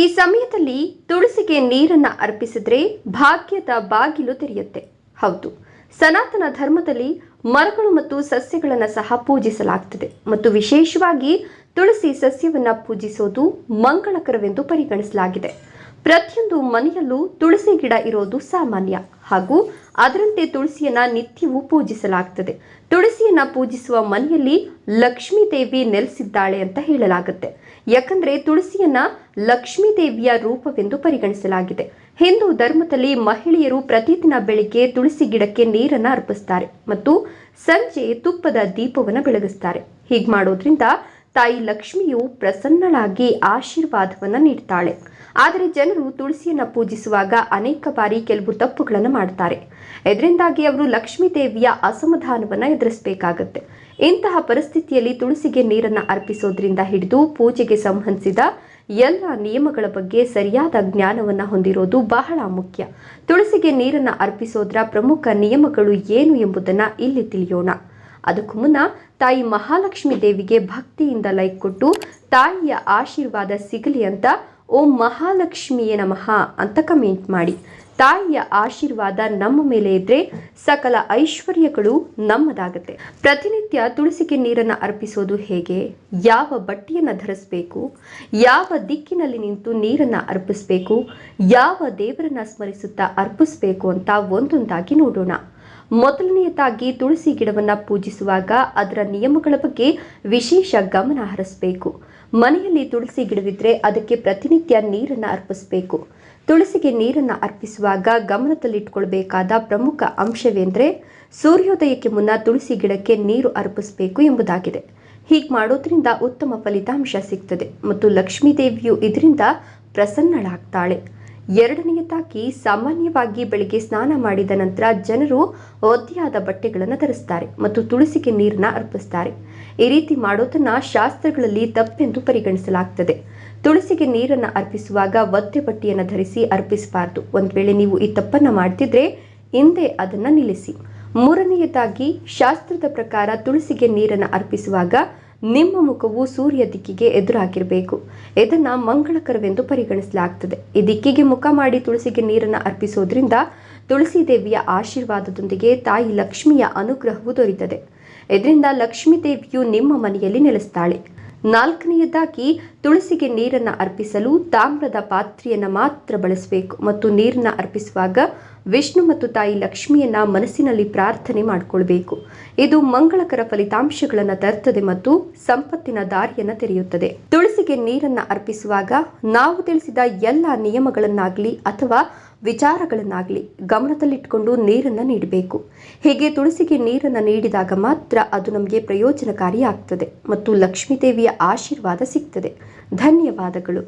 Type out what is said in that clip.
ಈ ಸಮಯದಲ್ಲಿ ತುಳಸಿಗೆ ನೀರನ್ನ ಅರ್ಪಿಸಿದ್ರೆ ಭಾಗ್ಯದ ಬಾಗಿಲು ತೆರೆಯುತ್ತೆ. ಹೌದು, ಸನಾತನ ಧರ್ಮದಲ್ಲಿ ಮರಗಳು ಮತ್ತು ಸಸ್ಯಗಳನ್ನು ಸಹ ಪೂಜಿಸಲಾಗ್ತದೆ ಮತ್ತು ವಿಶೇಷವಾಗಿ ತುಳಸಿ ಸಸ್ಯವನ್ನ ಪೂಜಿಸೋದು ಮಂಗಳಕರವೆಂದು ಪರಿಗಣಿಸಲಾಗಿದೆ. ಪ್ರತಿಯೊಂದು ಮನೆಯಲ್ಲೂ ತುಳಸಿ ಗಿಡ ಇರೋದು ಸಾಮಾನ್ಯ ಹಾಗೂ ಅದರಂತೆ ತುಳಸಿಯನ್ನ ನಿತ್ಯವೂ ಪೂಜಿಸಲಾಗ್ತದೆ. ತುಳಸಿಯನ್ನ ಪೂಜಿಸುವ ಮನೆಯಲ್ಲಿ ಲಕ್ಷ್ಮೀ ದೇವಿ ನೆಲೆಸಿದ್ದಾಳೆ ಅಂತ ಹೇಳಲಾಗುತ್ತೆ. ಯಾಕಂದ್ರೆ ತುಳಸಿಯನ್ನ ಲಕ್ಷ್ಮೀ ದೇವಿಯ ರೂಪವೆಂದು ಪರಿಗಣಿಸಲಾಗಿದೆ. ಹಿಂದೂ ಧರ್ಮದಲ್ಲಿ ಮಹಿಳೆಯರು ಪ್ರತಿದಿನ ಬೆಳಿಗ್ಗೆ ತುಳಸಿ ಗಿಡಕ್ಕೆ ನೀರನ್ನ ಅರ್ಪಿಸ್ತಾರೆ ಮತ್ತು ಸಂಜೆ ತುಪ್ಪದ ದೀಪವನ್ನು ಬೆಳಗಿಸ್ತಾರೆ. ಹೀಗೆ ಮಾಡೋದ್ರಿಂದ ತಾಯಿ ಲಕ್ಷ್ಮಿಯು ಪ್ರಸನ್ನಳಾಗಿ ಆಶೀರ್ವಾದವನ್ನು ನೀಡ್ತಾಳೆ. ಆದರೆ ಜನರು ತುಳಸಿಯನ್ನು ಪೂಜಿಸುವಾಗ ಅನೇಕ ಬಾರಿ ಕೆಲವು ತಪ್ಪುಗಳನ್ನು ಮಾಡ್ತಾರೆ ಇದರಿಂದಾಗಿ ಅವರು ಲಕ್ಷ್ಮೀ ದೇವಿಯ ಅಸಮಾಧಾನವನ್ನು ಎದುರಿಸಬೇಕಾಗತ್ತೆ. ಇಂತಹ ಪರಿಸ್ಥಿತಿಯಲ್ಲಿ ತುಳಸಿಗೆ ನೀರನ್ನ ಅರ್ಪಿಸೋದ್ರಿಂದ ಹಿಡಿದು ಪೂಜೆಗೆ ಸಂಬಂಧಿಸಿದ ಎಲ್ಲ ನಿಯಮಗಳ ಬಗ್ಗೆ ಸರಿಯಾದ ಜ್ಞಾನವನ್ನ ಹೊಂದಿರೋದು ಬಹಳ ಮುಖ್ಯ. ತುಳಸಿಗೆ ನೀರನ್ನ ಅರ್ಪಿಸೋದ್ರ ಪ್ರಮುಖ ನಿಯಮಗಳು ಏನು ಎಂಬುದನ್ನ ಇಲ್ಲಿ ತಿಳಿಯೋಣ. ಅದಕ್ಕೂ ಮುನ್ನ ತಾಯಿ ಮಹಾಲಕ್ಷ್ಮಿ ದೇವಿಗೆ ಭಕ್ತಿಯಿಂದ ಲೈಕ್ ಕೊಟ್ಟು ತಾಯಿಯ ಆಶೀರ್ವಾದ ಸಿಗಲಿ ಅಂತ ಓಂ ಮಹಾಲಕ್ಷ್ಮಿಯೇ ನಮಃ ಅಂತ ಕಮೆಂಟ್ ಮಾಡಿ. ತಾಯಿಯ ಆಶೀರ್ವಾದ ನಮ್ಮ ಮೇಲೆ ಇದ್ರೆ ಸಕಲ ಐಶ್ವರ್ಯಗಳು ನಮ್ಮದಾಗತ್ತೆ. ಪ್ರತಿನಿತ್ಯ ತುಳಸಿಗೆ ನೀರನ್ನು ಅರ್ಪಿಸೋದು ಹೇಗೆ? ಯಾವ ಬಟ್ಟೆಯನ್ನು ಧರಿಸಬೇಕು? ಯಾವ ದಿಕ್ಕಿನಲ್ಲಿ ನಿಂತು ನೀರನ್ನು ಅರ್ಪಿಸಬೇಕು? ಯಾವ ದೇವರನ್ನ ಸ್ಮರಿಸುತ್ತಾ ಅರ್ಪಿಸಬೇಕು ಅಂತ ಒಂದೊಂದಾಗಿ ನೋಡೋಣ. ಮೊದಲನೆಯದಾಗಿ ತುಳಸಿ ಗಿಡವನ್ನು ಪೂಜಿಸುವಾಗ ಅದರ ನಿಯಮಗಳ ಬಗ್ಗೆ ವಿಶೇಷ ಗಮನ ಹರಿಸಬೇಕು. ಮನೆಯಲ್ಲಿ ತುಳಸಿ ಗಿಡವಿದ್ರೆ ಅದಕ್ಕೆ ಪ್ರತಿನಿತ್ಯ ನೀರನ್ನು ಅರ್ಪಿಸಬೇಕು. ತುಳಸಿಗೆ ನೀರನ್ನು ಅರ್ಪಿಸುವಾಗ ಗಮನದಲ್ಲಿಟ್ಕೊಳ್ಬೇಕಾದ ಪ್ರಮುಖ ಅಂಶವೆಂದರೆ ಸೂರ್ಯೋದಯಕ್ಕೆ ಮುನ್ನ ತುಳಸಿ ಗಿಡಕ್ಕೆ ನೀರು ಅರ್ಪಿಸಬೇಕು ಎಂಬುದಾಗಿದೆ. ಹೀಗೆ ಮಾಡೋದ್ರಿಂದ ಉತ್ತಮ ಫಲಿತಾಂಶ ಸಿಗ್ತದೆ ಮತ್ತು ಲಕ್ಷ್ಮೀ ದೇವಿಯು ಇದರಿಂದ ಪ್ರಸನ್ನಳಾಗ್ತಾಳೆ. ಎರಡನೆಯದಾಗಿ ಸಾಮಾನ್ಯವಾಗಿ ಬೆಳಿಗ್ಗೆ ಸ್ನಾನ ಮಾಡಿದ ನಂತರ ಜನರು ಒದ್ದೆಯಾದ ಬಟ್ಟೆಗಳನ್ನು ಧರಿಸ್ತಾರೆ ಮತ್ತು ತುಳಸಿಗೆ ನೀರನ್ನ ಅರ್ಪಿಸ್ತಾರೆ. ಈ ರೀತಿ ಮಾಡೋದನ್ನ ಶಾಸ್ತ್ರಗಳಲ್ಲಿ ತಪ್ಪೆಂದು ಪರಿಗಣಿಸಲಾಗ್ತದೆ. ತುಳಸಿಗೆ ನೀರನ್ನ ಅರ್ಪಿಸುವಾಗ ಒದ್ದೆ ಬಟ್ಟೆಯನ್ನು ಧರಿಸಿ ಅರ್ಪಿಸಬಾರ್ದು. ಒಂದ್ ವೇಳೆ ನೀವು ಈ ತಪ್ಪನ್ನ ಮಾಡ್ತಿದ್ರೆ ಹಿಂದೆ ಅದನ್ನ ನಿಲ್ಲಿಸಿ. ಮೂರನೆಯದಾಗಿ ಶಾಸ್ತ್ರದ ಪ್ರಕಾರ ತುಳಸಿಗೆ ನೀರನ್ನು ಅರ್ಪಿಸುವಾಗ ನಿಮ್ಮ ಮುಖವು ಸೂರ್ಯ ದಿಕ್ಕಿಗೆ ಎದುರಾಗಿರಬೇಕು. ಇದನ್ನ ಮಂಗಳಕರವೆಂದು ಪರಿಗಣಿಸಲಾಗ್ತದೆ. ಈ ದಿಕ್ಕಿಗೆ ಮುಖ ಮಾಡಿ ತುಳಸಿಗೆ ನೀರನ್ನು ಅರ್ಪಿಸೋದ್ರಿಂದ ತುಳಸಿ ದೇವಿಯ ಆಶೀರ್ವಾದದೊಂದಿಗೆ ತಾಯಿ ಲಕ್ಷ್ಮಿಯ ಅನುಗ್ರಹವು ದೊರೀತದೆ ಇದರಿಂದ ಲಕ್ಷ್ಮೀ ದೇವಿಯು ನಿಮ್ಮ ಮನೆಯಲ್ಲಿ ನೆಲೆಸ್ತಾಳೆ. ನಾಲ್ಕನೆಯದಾಗಿ, ತುಳಸಿಗೆ ನೀರನ್ನು ಅರ್ಪಿಸಲು ತಾಮ್ರದ ಪಾತ್ರೆಯನ್ನು ಮಾತ್ರ ಬಳಸಬೇಕು. ಮತ್ತು ನೀರನ್ನು ಅರ್ಪಿಸುವಾಗ ವಿಷ್ಣು ಮತ್ತು ತಾಯಿ ಲಕ್ಷ್ಮಿಯನ್ನ ಮನಸ್ಸಿನಲ್ಲಿ ಪ್ರಾರ್ಥನೆ ಮಾಡಿಕೊಳ್ಬೇಕು. ಇದು ಮಂಗಳಕರ ಫಲಿತಾಂಶಗಳನ್ನು ತರುತ್ತದೆ ಮತ್ತು ಸಂಪತ್ತಿನ ದಾರಿಯನ್ನು ತೆರೆಯುತ್ತದೆ. ತುಳಸಿಗೆ ನೀರನ್ನು ಅರ್ಪಿಸುವಾಗ ನಾವು ತಿಳಿಸಿದ ಎಲ್ಲ ನಿಯಮಗಳನ್ನಾಗಲಿ ಅಥವಾ ವಿಚಾರಗಳನ್ನಾಗಲಿ ಗಮನದಲ್ಲಿಟ್ಟುಕೊಂಡು ನೀರನ್ನು ನೀಡಬೇಕು. ಹೀಗೆ ತುಳಸಿಗೆ ನೀರನ್ನು ನೀಡಿದಾಗ ಮಾತ್ರ ಅದು ನಮಗೆ ಪ್ರಯೋಜನಕಾರಿಯಾಗ್ತದೆ ಮತ್ತು ಲಕ್ಷ್ಮೀದೇವಿಯ ಆಶೀರ್ವಾದ ಸಿಗ್ತದೆ. ಧನ್ಯವಾದಗಳು.